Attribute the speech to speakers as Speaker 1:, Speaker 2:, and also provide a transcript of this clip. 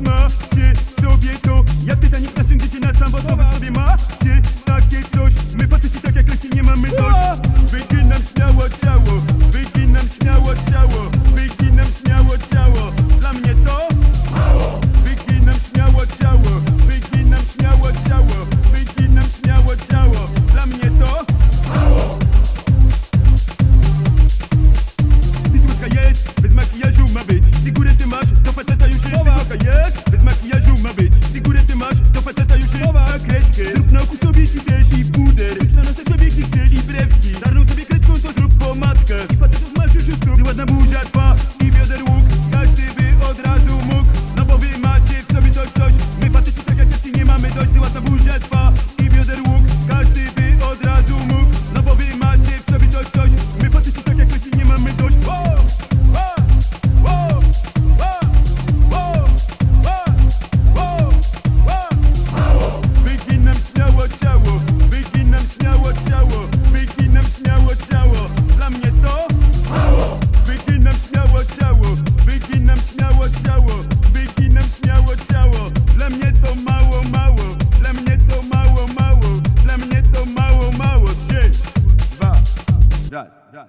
Speaker 1: нефти brewki. Czarną sobie kredką to zrób pomadkę. I facetów masz już już ładna buła Yes, Biraz.